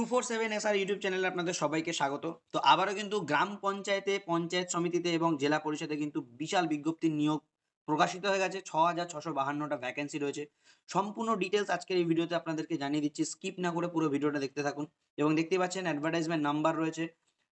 Two four seven S R YouTube চ্যানেলে আপনাদের সবাইকে স্বাগত। তো আবারও কিন্তু গ্রাম পঞ্চায়েতে, পঞ্চায়েত সমিতিতে এবং জেলা পরিষদে কিন্তু বিশাল বিজ্ঞপ্তির নিয়োগ প্রকাশিত হয়ে গেছে। ছ হাজার ছশো বাহান্নটা ভ্যাকেন্সি রয়েছে। সম্পূর্ণ ডিটেলস আজকের এই ভিডিওতে আপনাদেরকে জানিয়ে দিচ্ছি। স্কিপ না করে পুরো ভিডিওটা দেখতে থাকুন। এবং দেখতেই পাচ্ছেন অ্যাডভার্টাইজমেন্ট নাম্বার রয়েছে।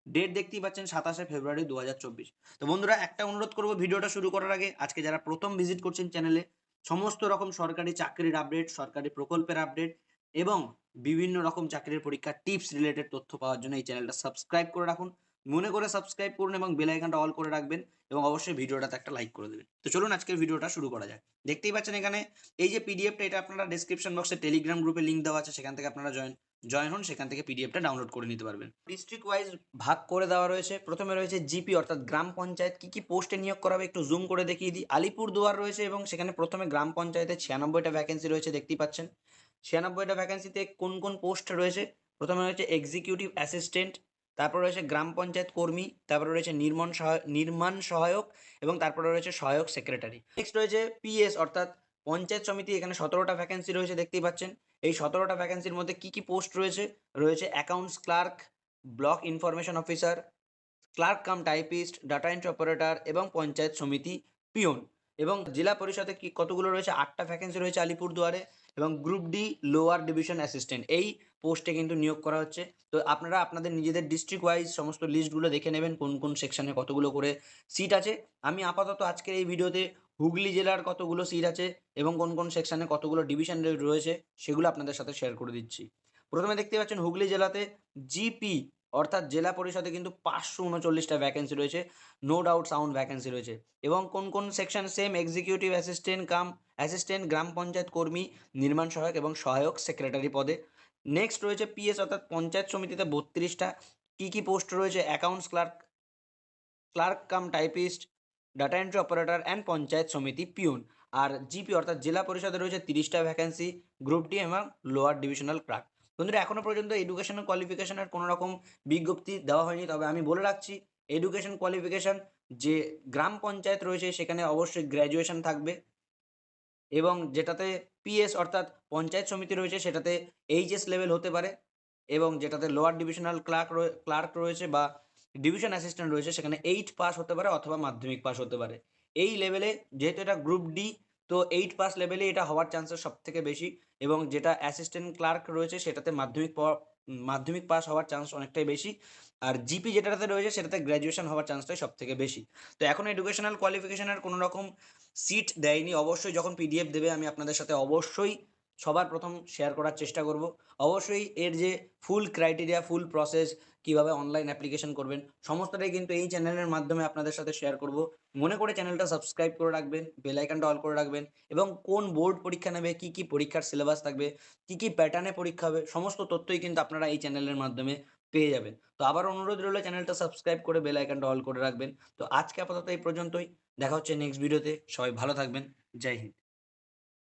ডেট দেখতেই পাচ্ছেন সাতাশে ফেব্রুয়ারি দু হাজার চব্বিশ। তো বন্ধুরা, একটা অনুরোধ করব ভিডিওটা শুরু করার আগে। আজকে যারা প্রথম ভিজিট করছেন চ্যানেলে সমস্ত রকম সরকারি চাকরির আপডেট সরকারি প্রকল্পের আপডেট এবং বিভিন্ন রকম চাকরির পরীক্ষা টিপস রিলেটেড তথ্য পাওয়ার জন্য এই চ্যানেলটা সাবস্ক্রাইব করে রাখুন। মনে করে সাবস্ক্রাইব করুন এবং বেল আইকনটা অল করে রাখবেন এবং অবশ্যই ভিডিওটাতে একটা লাইক করে দেবেন। তো চলুন আজকের ভিডিওটা শুরু করা যাক। দেখতেই পাচ্ছেন এখানে এই যে পিডিএফটা এটা আপনারা ডিসক্রিপশন বক্সে টেলিগ্রাম গ্রুপে লিঙ্ক দেওয়া আছে, সেখান থেকে আপনারা জয়েন জয়েন হন, সেখান থেকে পিডিএফটা ডাউনলোড করে নিতে পারবেন। ডিস্ট্রিক্ট ওয়াইজ ভাগ করে দেওয়া রয়েছে। প্রথমে রয়েছে জিপি অর্থাৎ গ্রাম পঞ্চায়েত। কি কি পোস্টে নিয়োগ করা হবে একটু জুম করে দেখিয়ে দিই। আলিপুর দুয়ার রয়েছে এবং সেখানে প্রথমে গ্রাম পঞ্চায়েতে ছিয়ানব্বইটা ভ্যাকেন্সি রয়েছে, দেখতেই পাচ্ছেন। ছিয়ানব্বইটা ভ্যাকেন্সিতে কোন কোন পোস্ট রয়েছে? প্রথমে রয়েছে এক্সিকিউটিভ অ্যাসিস্ট্যান্ট তারপর রয়েছে গ্রাম পঞ্চায়েত কর্মী, তারপরে রয়েছে নির্মাণ সহায়ক নির্মাণ সহায়ক এবং তারপরে রয়েছে সহায়ক সেক্রেটারি নেক্সট রয়েছে পিএস অর্থাৎ পঞ্চায়েত সমিতি, এখানে সতেরোটা ভ্যাকেন্সি রয়েছে, দেখতেই পাচ্ছেন। এই সতেরোটা ভ্যাকেন্সির মধ্যে কি কি পোস্ট রয়েছে? রয়েছে accounts clerk block information officer clerk cum typist data entry operator এবং পঞ্চায়েত সমিতি পিওন এবং জেলা পরিষদে কি কতগুলো রয়েছে? আটটা ভ্যাকেন্সি রয়েছে আলিপুরদুয়ারে এবং group D lower division assistant এই পোস্টে কিন্তু নিয়োগ করা হচ্ছে। তো আপনারা আপনাদের নিজেদের ডিস্ট্রিক্ট ওয়াইজ সমস্ত লিস্টগুলো দেখে নেবেন কোন কোন সেকশনে কতগুলো করে সিট আছে। আমি আপাতত আজকের এই ভিডিওতে হুগলি জেলার কতগুলো সিট আছে এবং কোন কোন সেকশনে কতগুলো ডিভিশন রয়েছে সেগুলো আপনাদের সাথে শেয়ার করে দিচ্ছি। প্রথমে দেখতে পাচ্ছেন হুগলি জেলাতে জিপি অর্থাৎ জেলা পরিষদে কিন্তু পাঁচশো উনচল্লিশটা ভ্যাকেন্সি রয়েছে। নো ডাউট সাউন্ড ভ্যাকেন্সি রয়েছে। এবং কোন কোন section same executive assistant cum assistant গ্রাম পঞ্চায়েত কর্মী, নির্মাণ সহায়ক এবং সহায়ক সেক্রেটারি পদে। নেক্সট রয়েছে পিএস অর্থাৎ পঞ্চায়েত সমিতিতে বত্রিশটা। কী কী পোস্ট রয়েছে? Accounts clerk clerk cum typist data entry operator and panchayat samiti peon R GP অর্থাৎ জেলা পরিষদে রয়েছে তিরিশটা ভ্যাকেন্সি গ্রুপ ডি এবং লোয়ার ডিভিশনাল ক্লার্ক বন্ধুরা এখনও পর্যন্ত এডুকেশনাল কোয়ালিফিকেশনের কোনো রকম বিজ্ঞপ্তি দেওয়া হয়নি, তবে আমি বলে রাখছি এডুকেশন কোয়ালিফিকেশন যে গ্রাম পঞ্চায়েত রয়েছে, সেখানে অবশ্যই গ্র্যাজুয়েশন থাকবে এবং যেটাতে পিএস অর্থাৎ পঞ্চায়েত সমিতি রয়েছে, সেটাতে এইচএস লেভেল হতে পারে এবং যেটাতে লোয়ার ডিভিশনাল ক্লার্ক ক্লার্ক রয়েছে বা ডিভিশন অ্যাসিস্ট্যান্ট রয়েছে, সেখানে এইট পাস হতে পারে অথবা মাধ্যমিক পাস হতে পারে। এই লেভেলে যেহেতু এটা গ্রুপ ডি তো এইট পাস লেভেলে এটা হওয়ার চান্সেস সব থেকে বেশি এবং যেটা অ্যাসিস্ট্যান্ট ক্লার্ক রয়েছে সেটাতে মাধ্যমিক মাধ্যমিক পাস হওয়ার চান্স অনেকটাই বেশি আর জিপি যেটাতে রয়েছে সেটাতে গ্র্যাজুয়েশন হওয়ার চান্সটাই সব থেকে বেশি। তো এখন এডুকেশনাল কোয়ালিফিকেশনের কোনো রকম সিট দেয়নি। অবশ্যই যখন পিডিএফ দেবে আমি আপনাদের সাথে অবশ্যই সবার প্রথম শেয়ার করার চেষ্টা করব। অবশ্যই এর যে ফুল ক্রাইটেরিয়া ফুল প্রসেস কীভাবে অনলাইন অ্যাপ্লিকেশন করবেন, সমস্তটাই কিন্তু এই চ্যানেলের মাধ্যমে আপনাদের সাথে শেয়ার করব। মনে করে চ্যানেলটা সাবস্ক্রাইব করে রাখবেন বেল আইকনটা অল করে রাখবেন এবং কোন বোর্ড পরীক্ষা নেবে, কি কি পরীক্ষার সিলেবাস থাকবে, কি কি প্যাটার্নে পরীক্ষা হবে, সমস্ত তথ্যই কিন্তু আপনারা এই চ্যানেলের মাধ্যমে পেয়ে যাবেন। তো আবার অনুরোধ রইল চ্যানেলটা সাবস্ক্রাইব করে বেল আইকনটা অল করে রাখবেন। তো আজকে আপাতত এই পর্যন্তই, দেখা হচ্ছে নেক্সট ভিডিওতে সবাই ভালো থাকবেন, জয় হিন্দ।